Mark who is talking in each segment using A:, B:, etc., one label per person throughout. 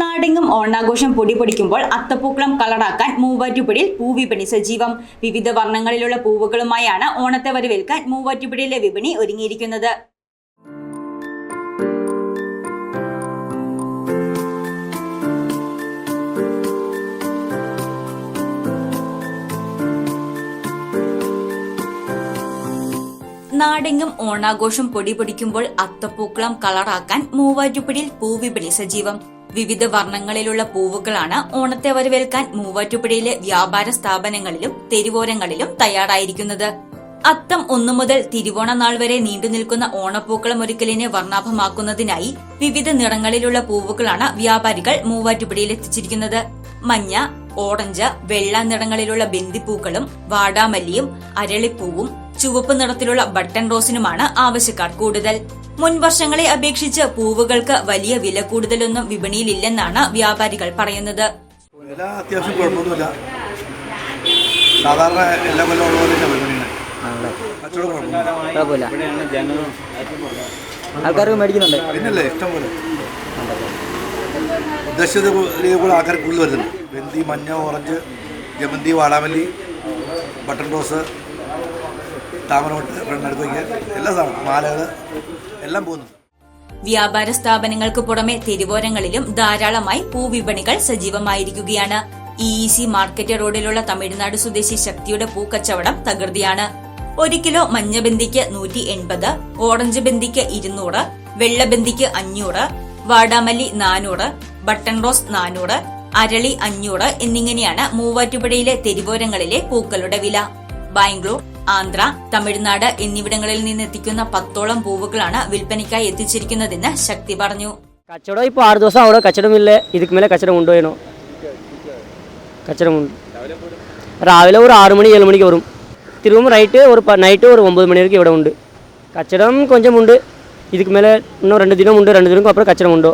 A: നാടെങ്ങും ഓണാഘോഷം പൊടി പൊടിക്കുമ്പോൾ അത്തപ്പൂക്കളം കളറാക്കാൻ മൂവാറ്റുപുഴയിൽ പൂവിപണി സജീവം. വിവിധ വർണങ്ങളിലുള്ള പൂവുകളുമായാണ് ഓണത്തെ വരവേൽക്കാൻ മൂവാറ്റുപുഴയിലെ വിപണി ഒരുങ്ങിയിരിക്കുന്നത്. നാടെങ്ങും ഓണാഘോഷം പൊടി പൊടിക്കുമ്പോൾ അത്തപ്പൂക്കളം കളറാക്കാൻ മൂവാറ്റുപുഴയിൽ പൂവിപണി സജീവം. വിവിധ വർണങ്ങളിലുള്ള പൂവുകളാണ് ഓണത്തെ വരവേൽക്കാൻ മൂവാറ്റുപുഴയിലെ വ്യാപാര സ്ഥാപനങ്ങളിലും തെരുവോരങ്ങളിലും തയ്യാറായിരിക്കുന്നത്. അത്തം ഒന്നു മുതൽ തിരുവോണ നാൾ വരെ നീണ്ടു നിൽക്കുന്ന ഓണപ്പൂക്കളം ഒരുക്കലിനെ വർണാഭമാക്കുന്നതിനായി വിവിധ നിറങ്ങളിലുള്ള പൂവുകളാണ് വ്യാപാരികൾ മൂവാറ്റുപുഴയിൽ എത്തിച്ചിരിക്കുന്നത്. മഞ്ഞ ഓറഞ്ച് വെള്ള നിറങ്ങളിലുള്ള ബന്ദിപ്പൂക്കളും വാടാമല്ലിയും അരളിപ്പൂവും ചുവപ്പ് നിറത്തിലുള്ള ബട്ടൺ റോസിനുമാണ് ആവശ്യക്കാർ കൂടുതൽ. മുൻ വർഷങ്ങളെ അപേക്ഷിച്ച് പൂവുകൾക്ക് വലിയ വില കൂടുതലൊന്നും വിപണിയിലില്ലെന്നാണ് വ്യാപാരികൾ പറയുന്നത്.
B: വില അത്യാവശ്യം കുഴപ്പമൊന്നുമില്ല. സാധാരണ എല്ലാ കൊല്ലം കുഴപ്പമില്ല.
C: ആൾക്കാർക്ക് മേടിക്കുന്നുണ്ട്.
B: പിന്നല്ലേ ഇഷ്ടം പോലെ. ഉദ്ദേശിച്ചത് കൂടെ ആൾക്കാർ കൂടുതൽ വരുന്നുണ്ട്. വെന്തി മഞ്ഞ ഓറഞ്ച് ജമന്തി വാടാമല്ലി ബട്ടൺ റോസ് താമരമൊട്ട് എല്ലാ സാധനം മാലകൾ എല്ലാം പോകുന്നുണ്ട്
A: വ്യാപാര സ്ഥാപനങ്ങൾക്ക് പുറമെ തെരുവോരങ്ങളിലും ധാരാളമായി പൂവിപണികൾ സജീവമായിരിക്കുകയാണ്. ഇ ഇ സി മാർക്കറ്റ് റോഡിലുള്ള തമിഴ്നാട് സ്വദേശി ശക്തിയുടെ പൂക്കച്ചവടം തകൃതിയാണ്. ഒരു കിലോ മഞ്ഞബന്തിക്ക് നൂറ്റി എൺപത് ഓറഞ്ച് ബന്ദിക്ക് ഇരുന്നൂറ് വെള്ളബന്തിക്ക് അഞ്ഞൂറ് വാടാമല്ലി നാനൂറ് ബട്ടൺ റോസ് നാനൂറ് അരളി അഞ്ഞൂറ് എന്നിങ്ങനെയാണ് മൂവാറ്റുപുഴയിലെ തെരുവോരങ്ങളിലെ പൂക്കളുടെ വില. ബാംഗ്ലൂർ ആന്ധ്ര തമിഴ്നാട് എന്നിവിടങ്ങളിൽ നിന്ന് എത്തിക്കുന്ന പത്തോളം പൂവുകളാണ് വിൽപ്പനയ്ക്കായി എത്തിച്ചിരിക്കുന്നതെന്ന് ശക്തി പറഞ്ഞു.
C: കച്ചവടം ഇപ്പൊ ആറു ദിവസം അവിടെ കച്ചവടമില്ലേ. ഇതിക്ക് മേലെ കച്ചവടം കൊണ്ടുപോയണോ? കച്ചവടം രാവിലെ ഒരു ആറു മണി ഏഴ് മണിക്ക് വരും. തിരുവും റൈറ്റ് ഒരു നൈറ്റ് ഒരു ഒമ്പത് മണി വരെയും ഇവിടെ ഉണ്ട്. കച്ചടം കൊഞ്ചം ഉണ്ട്. இதுக்கு மேலே രണ്ട് ரெண்டு ഉണ്ട്. രണ്ട് ரெண்டு தினமும் அப்புறம் கச்சடம் உண்டு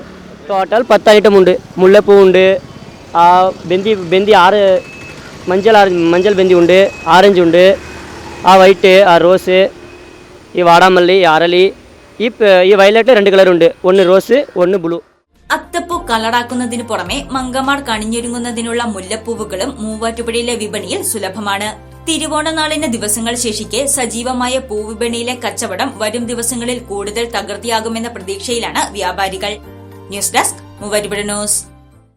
C: டோட்டல் பத்து ஐட்டம் உண்டு முல்லைப்பூ உண்டு பெந்தி பெந்தி ആറ് மஞ்சள் ஆரஞ்சு மஞ்சள் ഉണ്ട്. உண்டு ആ വൈറ്റ് ആ റോസ് ഈ വാടാമല്ലി അരളി ഈ ഈ വയലറ്റ് രണ്ട് കളറുണ്ട് ഒന്ന് റോസ് ഒന്ന് ബ്ലൂ
A: അത്തപ്പൂ കളറാക്കുന്നതിനു പുറമെ മങ്കമാർ കണിഞ്ഞൊരുങ്ങുന്നതിനുള്ള മുല്ലപ്പൂവുകളും മൂവാറ്റുപുഴയിലെ വിപണിയിൽ സുലഭമാണ്. തിരുവോണനാളിന് ദിവസങ്ങൾ ശേഷിക്കെ സജീവമായ പൂവിപണിയിലെ കച്ചവടം വരും ദിവസങ്ങളിൽ കൂടുതൽ തകർത്തിയാകുമെന്ന പ്രതീക്ഷയിലാണ് വ്യാപാരികൾ. News desk Muvattupuzha news.